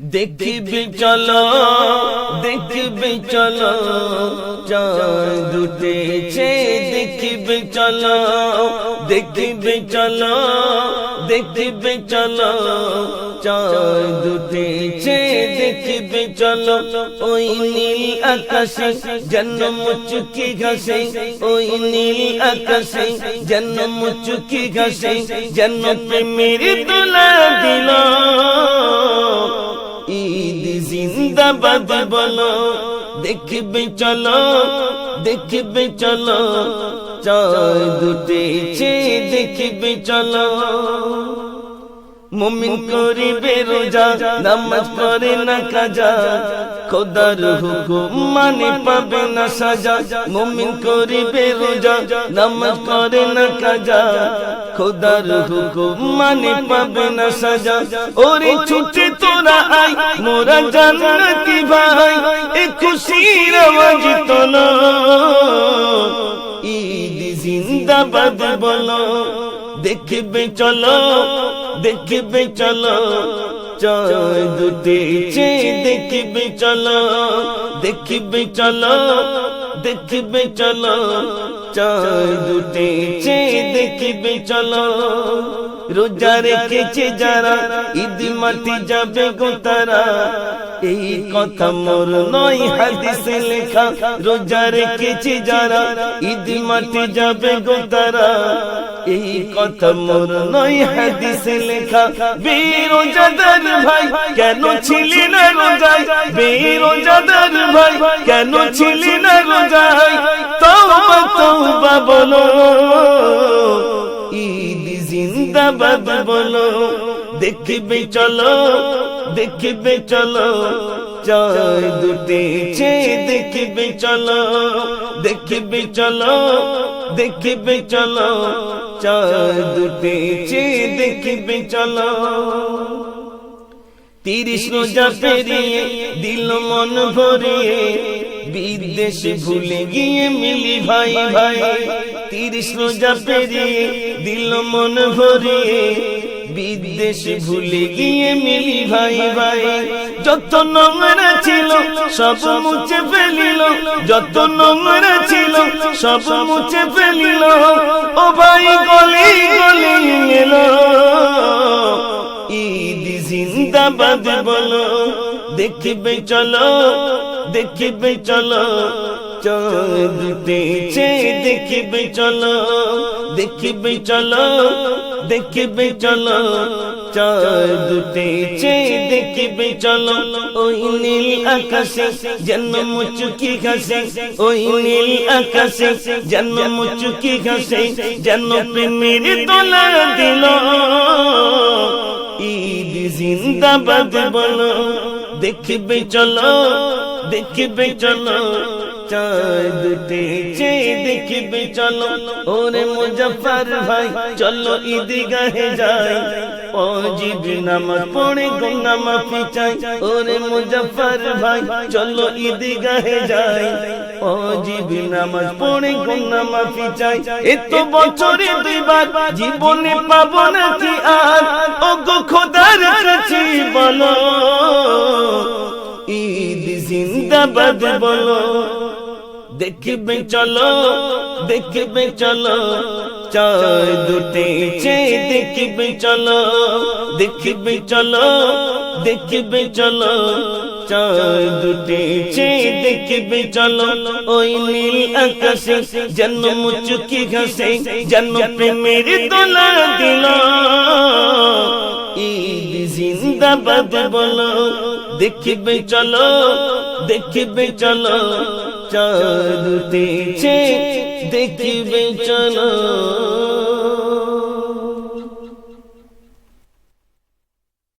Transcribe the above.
দেখবে চলো দেখবে চলো চাঁদ উঠেছে দেখবে চলো দেখবে চলো দেখবে চলো চাঁদ উঠেছে দেখবে চলো ওই নীল আকাশে জন্ম মুচুকি ঘাসে ওই নীল আকাশে জন্ম মুচুকি ঘাসে জন্ম প্রেমের দোলা দিল ঈদ জিন্দাবাদ বলো দেখবে চলো দেখবে চলো চাঁদ উঠেছে দেখবে চলো। মুমিন করিবে রোজা, নামাজ করে না কাজা। খোদার হুকুম মানে পাবে না সাজা। মুমিন করিবে রোজা, নামাজ করে না কাজা। খোদার হুকুম মানে পাবে না সাজা। ওরে ছুটে তোরা আই মোরা জান্নাতি ভাই। এ খুশির আওয়াজ তোলো ঈদ জিন্দাবাদ বলো, দেখবে চলো। দেখবে চলো চাঁদ উঠেছে দেখবে চলো দেখবে চলো দেখবে চলো চাঁদ উঠেছে দেখবে চলো রোজা রেখেছে যারা ঈদ মাটি যাবে গো তারা এই কথা মোর নয় হাদিসে লেখা রোজা রেখেছে যারা ঈদ মাটি যাবে গো তারা এই কথা মোর নয়, হাদিসে লেখা। বেরোজাদার ভাই, কেন ছিলি না রোজায়? বেরোজাদার ভাই, কেন ছিলি না রোজায়? তওবা তওবা বলো। ঈদ জিন্দাবাদ বলো। দেখবে চলো দেখবে চলো। চাঁদ উঠেছে, দেখবে চলো। দেখবে চলো দেখবে চলো। চাঁদ উঠেছে দেখবে, চলো। তিরিশ রোজা পেরিয়ে দিল মন ভরিয়ে বিদেশে ভুলে গিয়ে মিলি ভাই ভাই। তিরিশ রোজা পেরিয়ে দিল মন ভরিয়ে বিদেশে ভুলে গিয়ে মিলি ভাই ভাই। যত নোংরা ছিল সব মুছে ফেলিল। যত নোংরা ছিল সব মুছে ফেলিল। ও ভাই গলি গলি এলো। ঈদ জিন্দাবাদ বলো। দেখবে চলো দেখবে চলো। উঠেছে দেখবে চলো। দেখবে চলো দেখবে চলো। চাঁদ উঠেছে দেখবে চলো ওই নীল আকাশে জন্ম মুচুকি ঘাসে ওই নীল আকাশে জন্ম মুচুকি ঘাসে জন্ম প্রেমের দোলা দিল ঈদ জিন্দাবাদ বলো দেখবে চলো দেখবে চলো চাঁদ উঠেছে দেখবে চলো ওরে মুজফর ভাই চলো ঈদ গাহে যাই অজিব নামাজ পড়ে গঙ্গা মাফি চাই ওরে মুজফর ভাই, চলো ঈদ গাহে যাই। অজিব নামাজ পড়ে গঙ্গা মাফি চাই এত বছরে দুইবার জীবনে পাবো নাকি আর? ও গো খোদার কাছে বলো, ঈদ জিন্দাবাদ বলো। দেখবে চলো দেখবে চলো। চাঁদ উঠেছে, দেখবে চলো দেখবে চলো দেখবে চলো। চাঁদ উঠেছে, দেখবে চলো, ওই নীল আকাশে জন্ম মুচুকি ঘাসে জন্ম প্রেমের দোলা দিল। জিন্দাবাদ বলো, দেখবে চলো দেখবে চলো। দেখবে চলো।